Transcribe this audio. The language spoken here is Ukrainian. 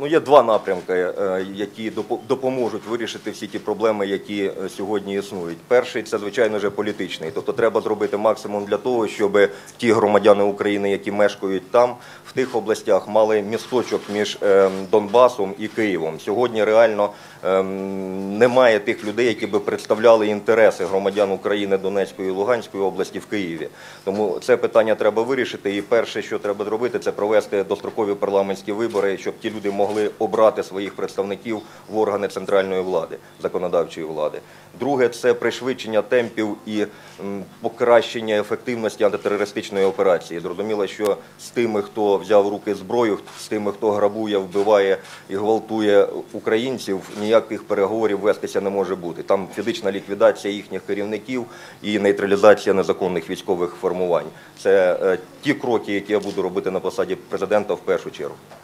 Ну, є два напрямки, е, які допоможуть вирішити всі ті проблеми, які е, сьогодні існують. Перший це звичайно вже політичний. Тобто треба зробити максимум для того, щоб ті громадяни України, які мешкають там, в тих областях, мали місточок між е, Донбасом і Києвом. Сьогодні реально ем, немає тих людей, які би представляли інтереси громадян України Донецької і Луганської області в Києві. Тому це питання треба вирішити. І перше, що треба зробити, це провести дострокові парламентські вибори, щоб ті люди могли обрати своїх представників в органи центральної влади, законодавчої влади. Друге це пришвидшення темпів і покращення ефективності антитерористичної операції. Зрозуміло, що з тими, хто взяв руки зброю, з тими, хто грабує, вбиває і гвалтує українців, ніяких переговорів вестися не може бути. Там фізична ліквідація їхніх керівників і нейтралізація незаконних військових формувань. Це е, ті кроки, які я буду робити на посаді президента в першу чергу.